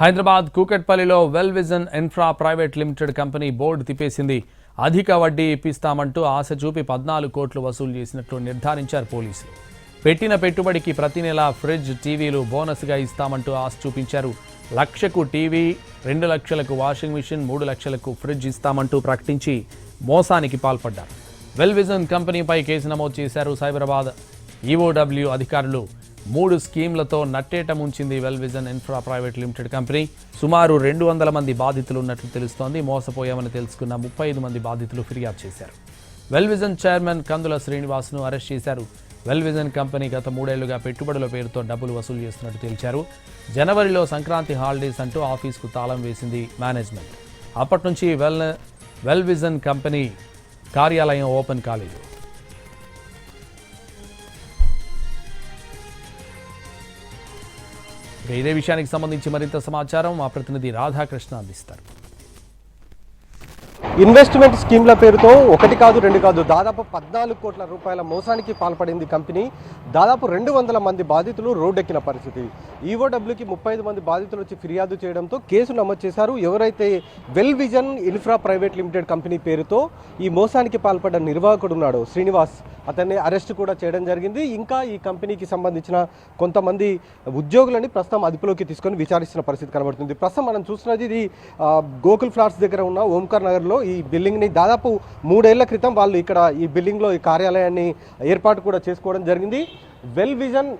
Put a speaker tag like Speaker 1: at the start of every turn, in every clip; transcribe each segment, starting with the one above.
Speaker 1: హైదరాబాద్ కూకట్పల్లిలో well vision infra private limited company board తిప్పేసింది. అధిక వడ్డీ ఇప్పిస్తామంటూ ఆశ చూపి పద్నాలుగు కోట్లు వసూలు చేసినట్లు నిర్ధారించారు పోలీసులు. పెట్టిన పెట్టుబడికి ప్రతి నెల ఫ్రిడ్జ్ టీవీలు బోనస్గా ఇస్తామంటూ ఆశ చూపించారు. లక్షకు టీవీ రెండు లక్షలకు వాషింగ్ మిషన్ మూడు లక్షలకు ఫ్రిడ్జ్ ఇస్తామంటూ ప్రకటించి మోసానికి పాల్పడ్డారు. వెల్ విజన్ కంపెనీపై కేసు నమోదు చేశారు సైబరాబాద్ ఈఓడబ్ల్యూ అధికారులు. మూడు స్కీమ్లతో నట్టేట ముంచింది well vision infra private limited company సుమారు రెండు వందల మంది బాధితులు ఉన్నట్లు తెలుస్తోంది. మోసపోయామని తెలుసుకున్న ముప్పై ఐదు మంది బాధితులు ఫిర్యాదు చేశారు. వెల్ విజన్ చైర్మన్ కందుల శ్రీనివాస్ను అరెస్ట్ చేశారు. వెల్ విజన్ కంపెనీ గత మూడేళ్ళుగా పెట్టుబడుల పేరుతో డబ్బులు వసూలు చేస్తున్నట్టు తేల్చారు. జనవరిలో సంక్రాంతి హాలిడేస్ అంటూ ఆఫీస్కు తాళం వేసింది మేనేజ్మెంట్. అప్పటి నుంచి వెల్ వెల్ విజన్ కంపెనీ కార్యాలయం ఓపెన్ కాలేదు. ఇదే విషయానికి సంబంధించి మరింత సమాచారం మా ప్రతినిధి రాధాకృష్ణ అందిస్తారు.
Speaker 2: ఇన్వెస్ట్మెంట్ స్కీమ్ల పేరుతో ఒకటి కాదు రెండు కాదు దాదాపు పద్నాలుగు కోట్ల రూపాయల మోసానికి పాల్పడింది కంపెనీ. దాదాపు రెండు వందల మంది బాధితులు రోడ్డెక్కిన పరిస్థితి. ఈఓడబ్ల్యూకి ముప్పై ఐదు మంది బాధితులు వచ్చి ఫిర్యాదు చేయడంతో కేసు నమోదు చేశారు. ఎవరైతే well vision infra private limited company పేరుతో ఈ మోసానికి పాల్పడ్డ నిర్వాహకుడు ఉన్నాడు శ్రీనివాస్ అతన్ని అరెస్ట్ కూడా చేయడం జరిగింది. ఇంకా ఈ కంపెనీకి సంబంధించిన కొంతమంది ఉద్యోగులని ప్రస్తుతం అదుపులోకి తీసుకొని విచారిస్తున్న పరిస్థితి కనబడుతుంది. ప్రస్తుతం మనం చూస్తున్నది ఇది గోకుల్ ఫ్లాట్స్ దగ్గర ఉన్న ఓంకార్ నగర్లో ఈ బిల్డింగ్ని దాదాపు మూడేళ్ళ క్రితం వాళ్ళు ఇక్కడ ఈ బిల్డింగ్లో ఈ కార్యాలయాన్ని ఏర్పాటు కూడా చేసుకోవడం జరిగింది. Well vision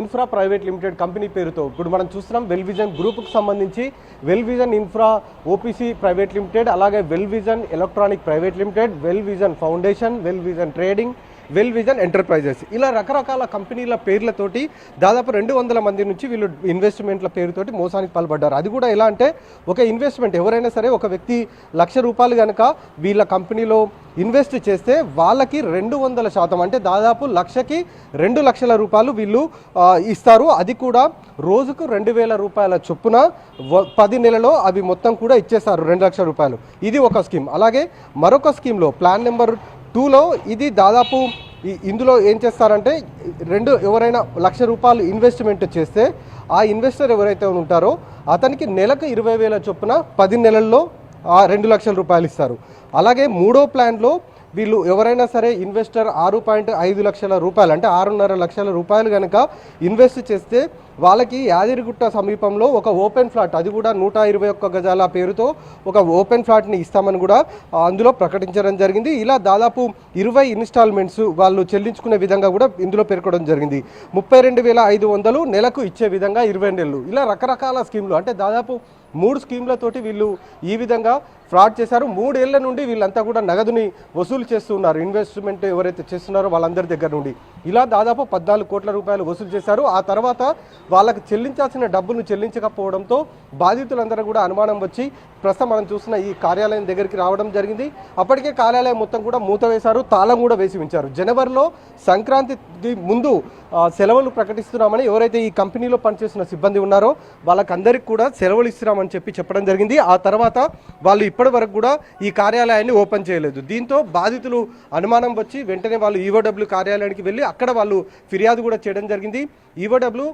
Speaker 2: infra private limited company పేరుతో ఇప్పుడు మనం చూస్తున్నాం వెల్ విజన్ గ్రూప్కు సంబంధించి well vision infra OPC private limited అలాగే well vision electronic private limited well vision foundation well vision trading well vision enterprises. ఇలా రకరకాల కంపెనీల పేర్లతోటి దాదాపు రెండు వందల మంది నుంచి వీళ్ళు ఇన్వెస్ట్మెంట్ల పేరుతోటి మోసానికి పాల్పడ్డారు. అది కూడా ఎలా అంటే ఒక ఇన్వెస్ట్మెంట్ ఎవరైనా సరే ఒక వ్యక్తి లక్ష రూపాయలు కనుక వీళ్ళ కంపెనీలో ఇన్వెస్ట్ చేస్తే వాళ్ళకి రెండు వందల శాతం అంటే దాదాపు లక్షకి రెండు లక్షల రూపాయలు వీళ్ళు ఇస్తారు. అది కూడా రోజుకు రెండు వేల రూపాయల చొప్పున పది నెలలో అవి మొత్తం కూడా ఇచ్చేస్తారు రెండు లక్షల రూపాయలు. ఇది ఒక స్కీమ్. అలాగే మరొక స్కీమ్లో ప్లాన్ నెంబర్ టూలో ఇది దాదాపు ఇందులో ఏం చేస్తారంటే రెండు ఎవరైనా లక్ష రూపాయలు ఇన్వెస్ట్మెంట్ చేస్తే ఆ ఇన్వెస్టర్ ఎవరైతే ఉంటారో అతనికి నెలకు ఇరవై వేల చొప్పున పది నెలల్లో ఆ రెండు లక్షల రూపాయలు ఇస్తారు. అలాగే మూడో ప్లాన్లో వీళ్ళు ఎవరైనా సరే ఇన్వెస్టర్ ఆరు పాయింట్ ఐదు లక్షల రూపాయలు అంటే ఆరున్నర లక్షల రూపాయలు కనుక ఇన్వెస్ట్ చేస్తే వాళ్ళకి యాదిరిగుట్ట సమీపంలో ఒక ఓపెన్ ఫ్లాట్ అది కూడా నూట ఇరవై ఒక్క గజాల పేరుతో ఒక ఓపెన్ ఫ్లాట్ని ఇస్తామని కూడా అందులో ప్రకటించడం జరిగింది. ఇలా దాదాపు ఇరవై ఇన్స్టాల్మెంట్స్ వాళ్ళు చెల్లించుకునే విధంగా కూడా ఇందులో పేర్కొనడం జరిగింది. ముప్పై రెండు వేల ఐదు వందలు నెలకు ఇచ్చే విధంగా ఇరవై నెలలు. ఇలా రకరకాల స్కీమ్లు అంటే దాదాపు మూడు స్కీమ్లతోటి వీళ్ళు ఈ విధంగా ఫ్రాడ్ చేశారు. మూడేళ్ళ నుండి వీళ్ళంతా కూడా నగదుని వసూలు చేస్తున్నారు ఇన్వెస్ట్మెంట్ ఎవరైతే చేస్తున్నారో వాళ్ళందరి దగ్గర నుండి. ఇలా దాదాపు పద్నాలుగు కోట్ల రూపాయలు వసూలు చేశారు. ఆ తర్వాత వాళ్ళకి చెల్లించాల్సిన డబ్బును చెల్లించకపోవడంతో బాధితులందరూ కూడా అనుమానం వచ్చి ప్రస్తుతం మనం చూసిన ఈ కార్యాలయం దగ్గరికి రావడం జరిగింది. అప్పటికే కార్యాలయం మొత్తం కూడా మూత వేశారు. తాళం కూడా వేసి ఉంచారు. జనవరిలో సంక్రాంతికి ముందు సెలవులు ప్రకటిస్తున్నామని ఎవరైతే ఈ కంపెనీలో పనిచేస్తున్న సిబ్బంది ఉన్నారో వాళ్ళకందరికీ కూడా సెలవులు ఇస్తున్నామని చెప్పి చెప్పడం జరిగింది. ఆ తర్వాత వాళ్ళు ఇప్పటి వరకు కూడా ఈ కార్యాలయాన్ని ఓపెన్ చేయలేదు. దీంతో బాధితులు అనుమానం వచ్చి వెంటనే వాళ్ళు ఈఓడబ్ల్యూ కార్యాలయానికి వెళ్ళి అక్కడ వాళ్ళు ఫిర్యాదు కూడా చేయడం జరిగింది. ఈఓడబ్ల్యూ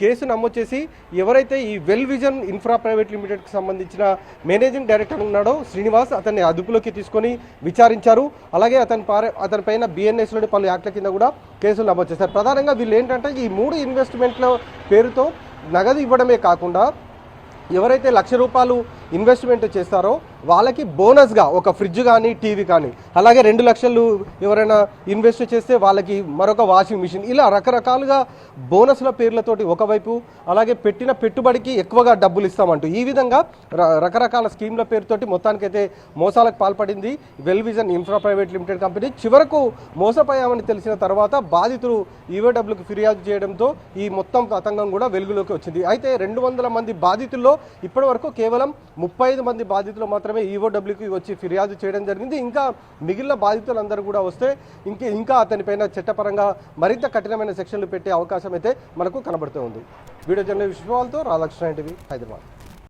Speaker 2: కేసు నమోదు చేసి ఎవరైతే ఈ వెల్ విజన్ ఇన్ఫ్రా ప్రైవేట్ లిమిటెడ్కి సంబంధించిన మేనేజింగ్ డైరెక్టర్ ఉన్నాడో శ్రీనివాస్ అతన్ని అదుపులోకి తీసుకొని విచారించారు. అలాగే అతని పార అతని పైన బిఎన్ఎస్లోని పలు యాక్ట్ల కింద కూడా కేసులు నమోదు చేశారు. ప్రధానంగా వీళ్ళు ఏంటంటే ఈ మూడు ఇన్వెస్ట్మెంట్ల పేరుతో నగదు ఇవ్వడమే కాకుండా ఎవరైతే లక్ష రూపాయలు ఇన్వెస్ట్మెంట్ చేస్తారో వాళ్ళకి బోనస్గా ఒక ఫ్రిడ్జ్ కానీ టీవీ కానీ. అలాగే రెండు లక్షలు ఎవరైనా ఇన్వెస్ట్ చేస్తే వాళ్ళకి మరొక వాషింగ్ మిషన్ ఇలా రకరకాలుగా బోనస్ల పేర్లతోటి ఒకవైపు అలాగే పెట్టిన పెట్టుబడికి ఎక్కువగా డబ్బులు ఇస్తామంటూ. ఈ విధంగా రకరకాల స్కీమ్ల పేరుతోటి మొత్తానికైతే మోసాలకు పాల్పడింది well vision infra private limited company చివరకు మోసపోయామని తెలిసిన తర్వాత బాధితులు ఈవోడబ్ల్యూకి ఫిర్యాదు చేయడంతో ఈ మొత్తం అతంగం కూడా వెలుగులోకి వచ్చింది. అయితే రెండు వందల మంది బాధితుల్లో ఇప్పటి వరకు కేవలం ముప్పై ఐదు మంది బాధితులు మాత్రమే ఈఓడబ్ల్యూకి వచ్చి ఫిర్యాదు చేయడం జరిగింది. ఇంకా మిగిలిన బాధితులందరూ కూడా వస్తే ఇంకా ఇంకా అతనిపైన చట్టపరంగా మరింత కఠినమైన సెక్షన్లు పెట్టే అవకాశం అయితే మనకు కనబడుతూ ఉంది. వీడియో జర్నల్ విశ్వాలతో రాధాకృష్ణ టీవీ హైదరాబాద్.